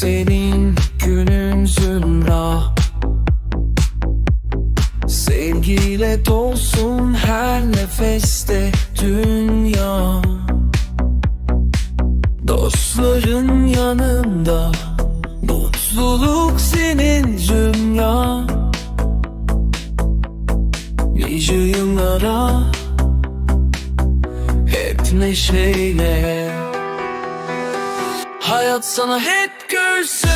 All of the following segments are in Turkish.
Senin günün zümra. Sevgiyle dolsun her nefeste dünya. Dostların yanında Mutluluk senin dünya. Nice yıllara Hep neşeyle sana hep gülsün.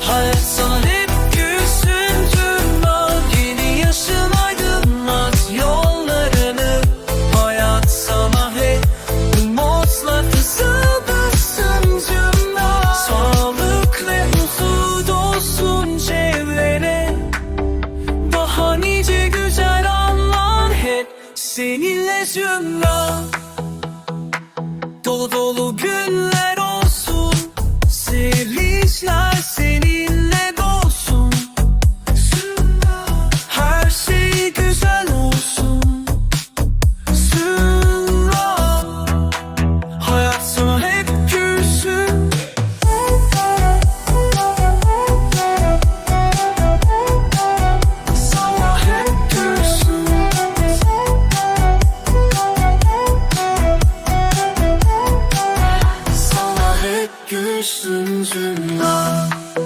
Hayat sana hep gülsün. Dünya yeni yaşın aydınlat yollarını. Hayat sana hep umutla fısıldasın Dünya Sağlık ve huzur dolsun çevrene. Daha nice güzel anlar hep seninle dünya Dolu 人生啊。